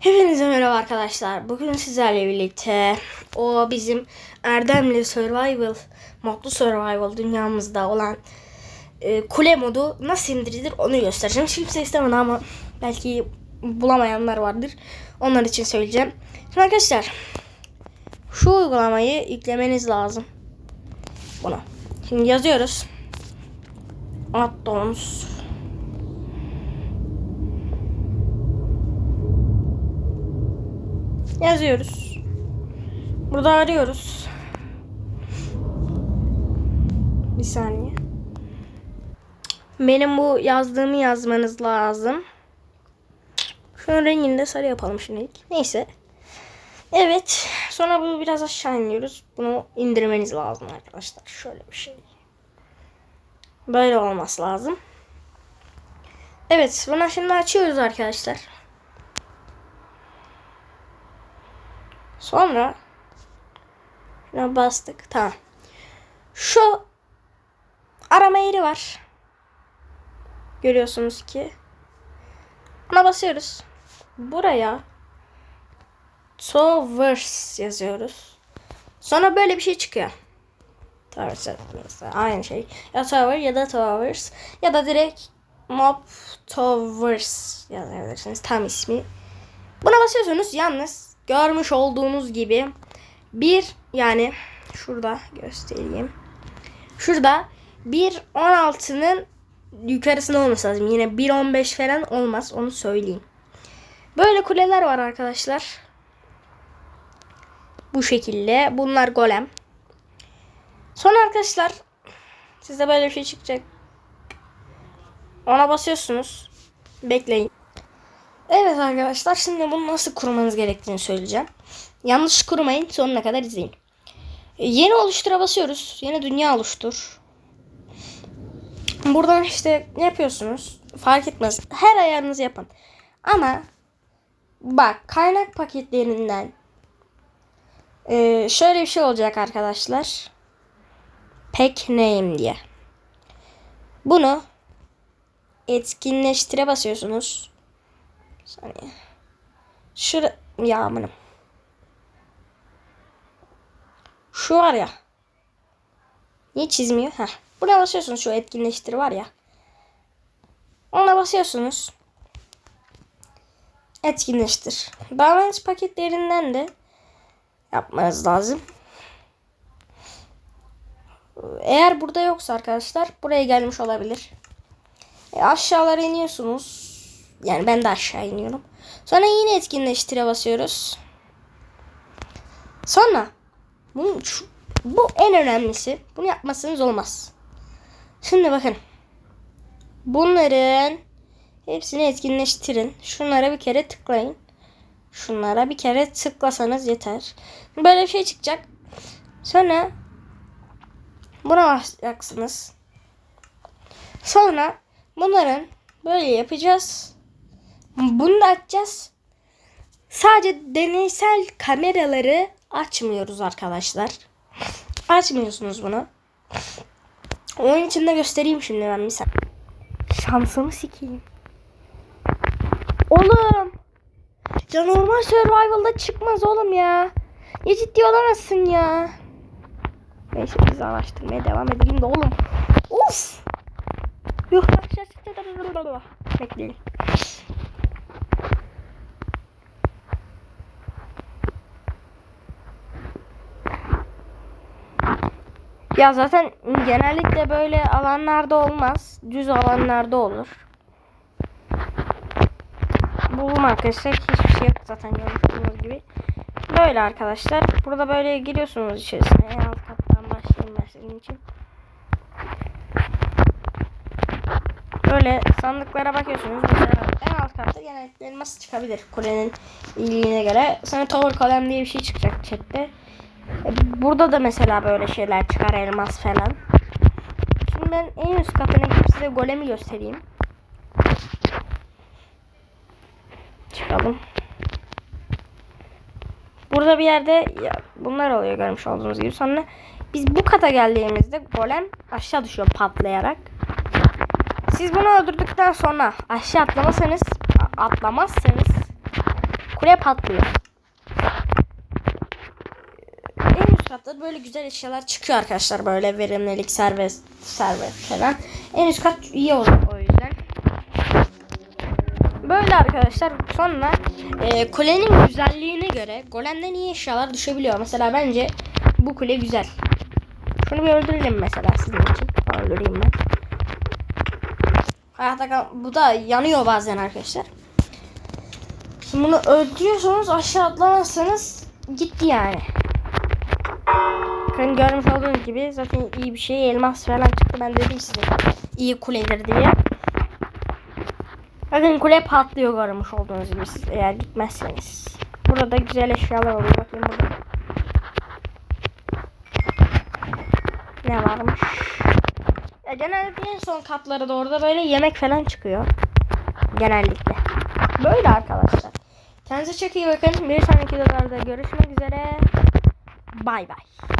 Hepinize merhaba arkadaşlar. Bugün sizlerle birlikte o bizim Erdemli Survival, modlu Survival dünyamızda olan e, kule modu nasıl indirilir onu göstereceğim. Kimse istemedi ama belki bulamayanlar vardır. Onlar için söyleyeceğim. Şimdi arkadaşlar şu uygulamayı yüklemeniz lazım. Bunu. Şimdi yazıyoruz. Addons. Yazıyoruz. Burada arıyoruz. Bir saniye. Benim bu yazdığımı yazmanız lazım. Şunun rengini de sarı yapalım şimdilik. Neyse. Evet. Sonra bunu biraz aşağı iniyoruz. Bunu indirmeniz lazım arkadaşlar. Şöyle bir şey. Böyle olması lazım. Evet. Bunu şimdi açıyoruz arkadaşlar. Sonra şuna bastık. Tamam. Şu arama yeri var. Görüyorsunuz ki. Buna basıyoruz. Buraya Towers yazıyoruz. Sonra böyle bir şey çıkıyor. Towers mesela aynı şey. Ya Tower ya da Towers ya da direkt Mob Towers yazabilirsiniz. Tam ismi. Buna basıyorsunuz yalnız görmüş olduğunuz gibi bir yani şurada göstereyim. Şurada 1.16'nın yukarısında olması lazım. Yine 1.15 falan olmaz onu söyleyeyim. Böyle kuleler var arkadaşlar. Bu şekilde. Bunlar golem. Sonra arkadaşlar size böyle bir şey çıkacak. Ona basıyorsunuz. Bekleyin. Evet arkadaşlar şimdi bunu nasıl kurmanız gerektiğini söyleyeceğim. Yanlış kurmayın sonuna kadar izleyin. Yeni oluştura basıyoruz. Yeni dünya oluştur. Buradan işte ne yapıyorsunuz? Fark etmez. Her ayarınızı yapın. Ama bak kaynak paketlerinden e, şöyle bir şey olacak arkadaşlar. Pack name diye. Bunu etkinleştire basıyorsunuz. Saniye. Şura ya amınım. Şu var ya. Niye çizmiyor? Heh. Buna basıyorsunuz şu etkinleştir var ya. Ona basıyorsunuz. Etkinleştir. Davranış paketlerinden de yapmanız lazım. Eğer burada yoksa arkadaşlar buraya gelmiş olabilir. E, aşağılara iniyorsunuz. Yani ben de aşağı iniyorum. Sonra yine etkinleştire basıyoruz. Sonra bunun şu, bu en önemlisi. Bunu yapmazsanız olmaz. Şimdi bakın. Bunların hepsini etkinleştirin. Şunlara bir kere tıklayın. Şunlara bir kere tıklasanız yeter. Böyle bir şey çıkacak. Sonra buna basacaksınız. Sonra bunların böyle yapacağız. Bunu da açacağız. Sadece deneysel kameraları açmıyoruz arkadaşlar. Açmıyorsunuz bunu. Onun için de göstereyim şimdi ben bir saniye. Şansımı sikeyim. Oğlum. Ya normal survival'da çıkmaz oğlum ya. Ya ciddi olamazsın ya. Neyse biz araştırmaya devam edelim de oğlum. Of. Yok Bekleyin. Ya zaten genellikle böyle alanlarda olmaz. Düz alanlarda olur. Buldum arkadaşlar. Hiçbir şey yok zaten gördüğünüz gibi. Böyle arkadaşlar. Burada böyle giriyorsunuz içerisine. En alt kattan başlayayım ben sizin için. Böyle sandıklara bakıyorsunuz. Mesela en alt katta genellikle elmas çıkabilir kulenin iyiliğine göre. Sonra Tower Column diye bir şey çıkacak chatte. Burada da mesela böyle şeyler çıkar elmas falan. Şimdi ben en üst katına gidip size golemi göstereyim. Çıkalım. Burada bir yerde ya, bunlar oluyor görmüş olduğunuz gibi. Sonra biz bu kata geldiğimizde golem aşağı düşüyor patlayarak. Siz bunu öldürdükten sonra aşağı atlamazsanız atlamazsanız Kule patlıyor. Katta böyle güzel eşyalar çıkıyor arkadaşlar. Böyle verimlilik, servet, servet falan. En üst kat iyi olur o yüzden. Böyle arkadaşlar sonra e, kulenin güzelliğine göre golemden iyi eşyalar düşebiliyor. Mesela bence bu kule güzel. Şunu bir öldürelim mesela sizin için. Öldüreyim ben. Hayatta kal- bu da yanıyor bazen arkadaşlar. Şimdi bunu öldürüyorsanız aşağı atlamazsanız gitti yani. Bakın görmüş olduğunuz gibi zaten iyi bir şey elmas falan çıktı ben dedim size iyi kuledir diye. Bakın kule patlıyor görmüş olduğunuz gibi siz eğer gitmezseniz. Burada da güzel eşyalar oluyor. Bakın burada. Ne varmış? Ya genellikle en son katlara doğru da böyle yemek falan çıkıyor. Genellikle. Böyle arkadaşlar. Kendinize çok iyi bakın. Bir sonraki videolarda görüşmek üzere. Bay bay.